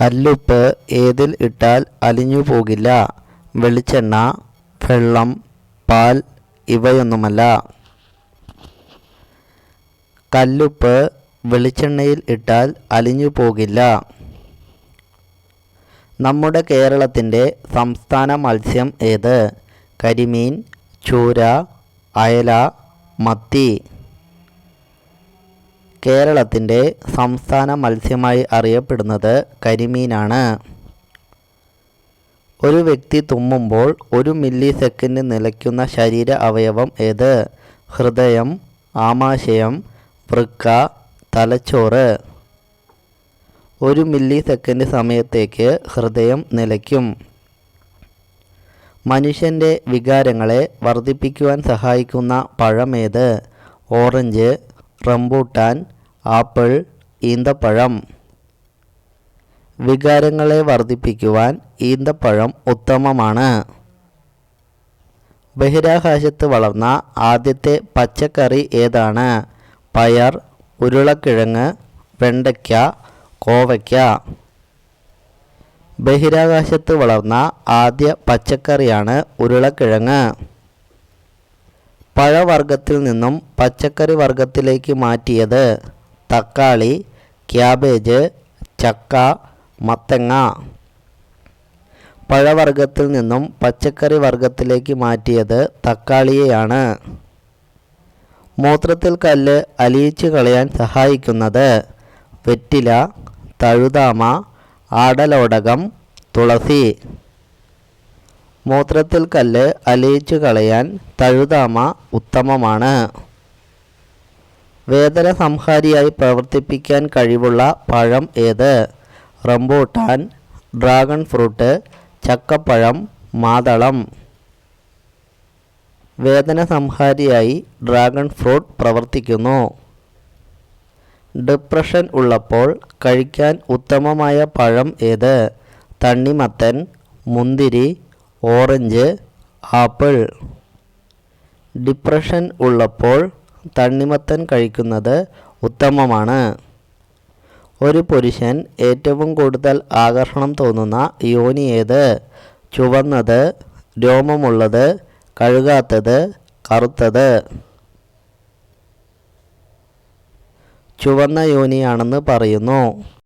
കല്ലുപ്പ് ഏതിൽ ഇട്ടാൽ അലിഞ്ഞു പോകില്ല? വെളിച്ചെണ്ണ വെള്ളം പാൽ ഇവയൊന്നുമല്ല. കല്ലുപ്പ് വെളിച്ചെണ്ണയിൽ ഇട്ടാൽ അലിഞ്ഞു പോകില്ല. നമ്മുടെ കേരളത്തിന്റെ സംസ്ഥാന മത്സ്യം ഏത്? കരിമീൻ ചൂര അയല മത്തി. കേരളത്തിന്റെ സംസ്ഥാന മത്സ്യമായി അറിയപ്പെടുന്നത് കരിമീനാണ്. ഒരു വ്യക്തി തുമ്മുമ്പോൾ ഒരു മില്ലി സെക്കൻഡ് നിലയ്ക്കുന്ന ശരീര അവയവം ഏത്? ഹൃദയം ആമാശയം വൃക്ക തലച്ചോറ്. ഒരു മില്ലി സെക്കൻഡ് സമയത്തേക്ക് ഹൃദയം നിലയ്ക്കും. മനുഷ്യന്റെ വികാരങ്ങളെ വർദ്ധിപ്പിക്കുവാൻ സഹായിക്കുന്ന പഴമേത് ഓറഞ്ച് റംബൂട്ടാൻ ആപ്പിൾ ഈന്തപ്പഴം. വികാരങ്ങളെ വർദ്ധിപ്പിക്കുവാൻ ഈന്തപ്പഴം ഉത്തമമാണ്. ബഹിരാകാശത്ത് വളർന്ന ആദ്യത്തെ പച്ചക്കറി ഏതാണ്? പയർ ഉരുളക്കിഴങ്ങ് വെണ്ടയ്ക്ക കോവയ്ക്ക. ബഹിരാകാശത്ത് വളർന്ന ആദ്യ പച്ചക്കറിയാണ് ഉരുളക്കിഴങ്ങ്. പഴവർഗത്തിൽ നിന്നും പച്ചക്കറി വർഗത്തിലേക്ക് മാറ്റിയത് തക്കാളി ക്യാബേജ് ചക്ക മത്തങ്ങ. പഴവർഗത്തിൽ നിന്നും പച്ചക്കറി വർഗത്തിലേക്ക് മാറ്റിയത് തക്കാളിയെയാണ്. മൂത്രത്തിൽ കല്ല് അലിയിച്ചു കളയാൻ സഹായിക്കുന്നത് വെറ്റില തഴുതാമ ആടലോടകം തുളസി. മൂത്രത്തിൽ കല്ല് അലിയിച്ചു കളയാൻ തഴുതാമ ഉത്തമമാണ്. വേദന സംഹാരിയായി പ്രവർത്തിപ്പിക്കാൻ കഴിവുള്ള പഴം ഏത്? റംബൂട്ടാൻ ഡ്രാഗൺ ഫ്രൂട്ട് ചക്കപ്പഴം മാതളം. വേദന സംഹാരിയായി ഡ്രാഗൺ ഫ്രൂട്ട് പ്രവർത്തിക്കുന്നു. ഡിപ്രഷൻ ഉള്ളപ്പോൾ കഴിക്കാൻ ഉത്തമമായ പഴം ഏത്? തണ്ണിമത്തൻ മുന്തിരി ഓറഞ്ച് ആപ്പിൾ. ഡിപ്രഷൻ ഉള്ളപ്പോൾ തണ്ണിമത്തൻ കഴിക്കുന്നത് ഉത്തമമാണ്. ഒരു പുരുഷൻ ഏറ്റവും കൂടുതൽ ആകർഷണം തോന്നുന്ന യോനി ഏത്? ചുവന്നത് രോമമുള്ളത് കഴുകാത്തത് കറുത്തത്. ചുവന്ന യോനിയാണെന്ന് പറയുന്നു.